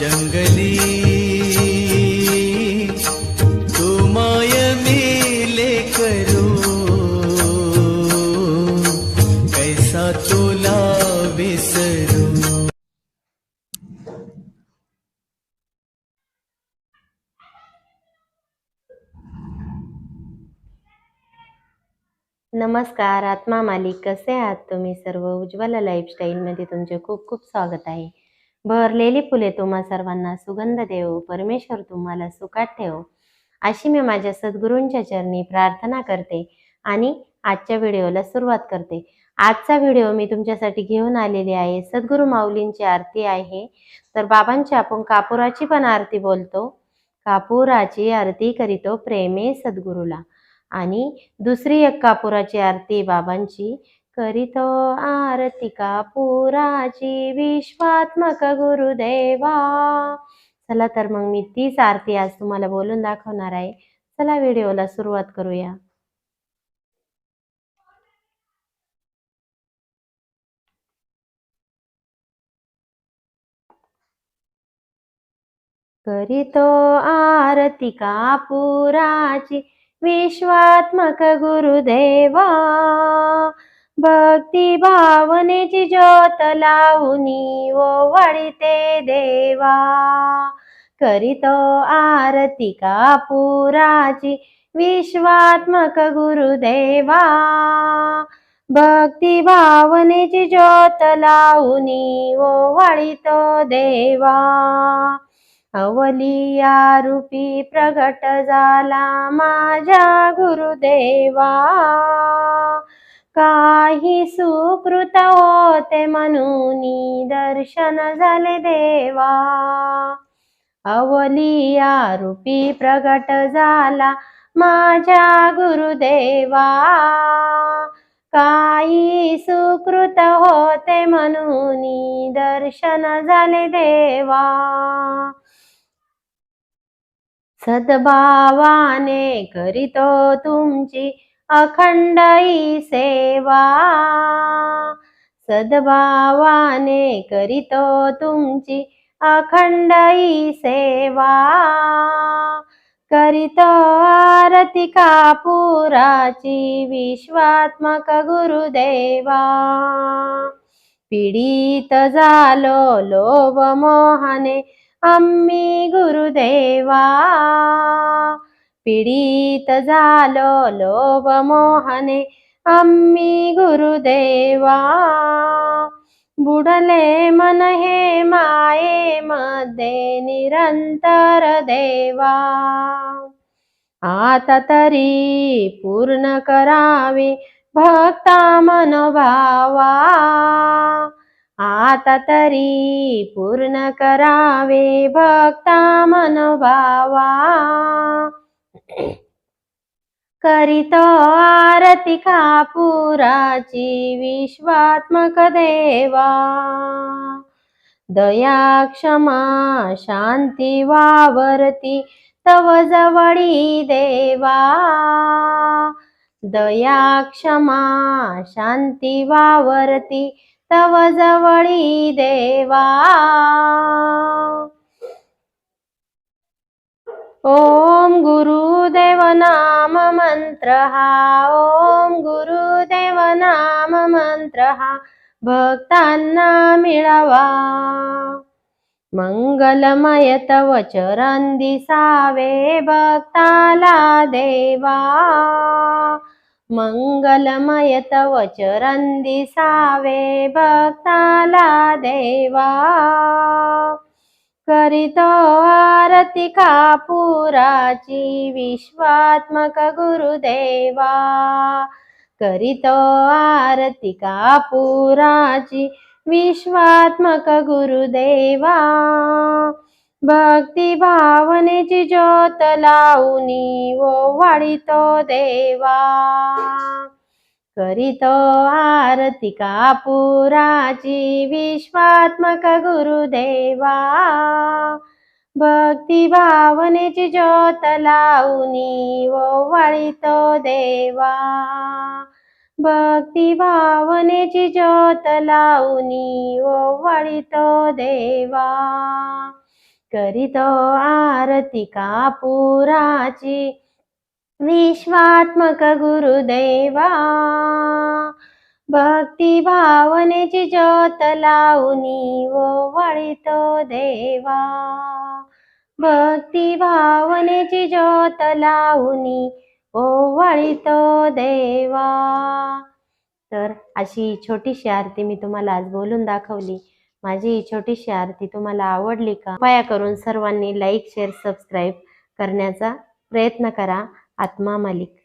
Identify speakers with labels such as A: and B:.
A: जंगली तुमाय मेले कैसा तुला विसरू
B: नमस्कार आत्मा मालिक. कसे आहात तुम्ही सर्व? उज्ज्वला लाईफस्टाईलमध्ये तुमचे खूप खूप स्वागत आहे. बहरलेली फुले तुम्हा सर्वांना सुगंध देव परमेश्वर तुम्हाला सुखात ठेव. अशी मी माझ्या सद्गुरूंच्या चरणी प्रार्थना करते आणि आजच्या व्हिडिओला सुरुवात करते. आजचा व्हिडिओ मी तुमच्यासाठी घेऊन आलेली आहे. सद्गुरू माऊलींची आरती आहे. तर बाबांची आपण कापुराची पण आरती बोलतो. कापुराची आरती करीतो प्रेमे सद्गुरूला. आणि दुसरी एक कापुराची आरती बाबांची करीत आरती कापुराची विश्वात्मक गुरुदेवा. चला तर मग मी तीच आरती आज तुम्हाला बोलून दाखवणार आहे. चला व्हिडिओला सुरुवात करूया. करीतो आरती कापुराची विश्वात्मक गुरुदेवा. भक्ती भावनेची ज्योत लावूनी ओवाळीते देवा. करीतो आरती कापुराची विश्वात्मक गुरुदेवा. भक्ती भावनेची ज्योत लावूनी ओवाळीतो देवा. अवलिया रूपी प्रगट झाला माझ्या गुरुदेवा. काही सुकृत होते म्हणून दर्शन झाले देवा. अवलिया रूपी प्रगट झाला माझ्या गुरुदेवा. काही सुकृत होते म्हणून दर्शन झाले देवा. सद्भावाने करीतो तुमची अखंडई सेवा सद्भावाने करीतो तुमची अखंडई सेवा. करीतो आरती कापुराची विश्वात्मक गुरुदेवा. पीडित झालो लोभ मोहाने आम्ही गुरुदेवा. पीडित झालो लोभ मोहने आम्ही गुरुदेवा. बुडले मन हे माये मध्ये निरंतर देवा. आता तरी पूर्ण करावे भक्ता मनोभावा. आता तरी पूर्ण करावे भक्ता मनोभावा. करीतो आरती कापुराची विश्वात्मक देवा. दया क्षमा शांती वावरती तव जवळी देवा. दया क्षमा शांती वावरती तव जवळी देवा. ओम गुरुदेव नाम मंत्र हा ओम गुरुदेव नाम मंत्र हा भक्तांना मिळावा. मंगलमय तव चरण दिसावे भक्ताला देवा. मंगलमय तव चरण दिसावे भक्ताला देवा. करीतो आरती कापुराची विश्वात्मक गुरुदेवा. करीतो आरती कापुराची विश्वात्मक गुरुदेवा. भक्ती भावनेची ज्योत वो वाडितो देवा. करीतो आरती कापुराची विश्वात्मक गुरुदेवा. भक्ती भावनेची ज्योत लावूनी ओवाळीतो देवा. भक्ती भावनेची ज्योत लावूनी ओवाळीतो देवा. करीतो आरती कापुराची विश्वात्मक गुरुदेवा भक्ती भावनेची ज्योत लावणी वळितो देवा. भक्ती भावनेची ज्योत लावणी ओवाळीतो देवा. तर अशी छोटीशी आरती मी तुम्हाला आज बोलून दाखवली. माझी ही छोटीशी आरती तुम्हाला आवडली का? कृपया करून सर्वांनी लाईक शेअर सबस्क्राईब करण्याचा प्रयत्न करा. आत्मा मालिक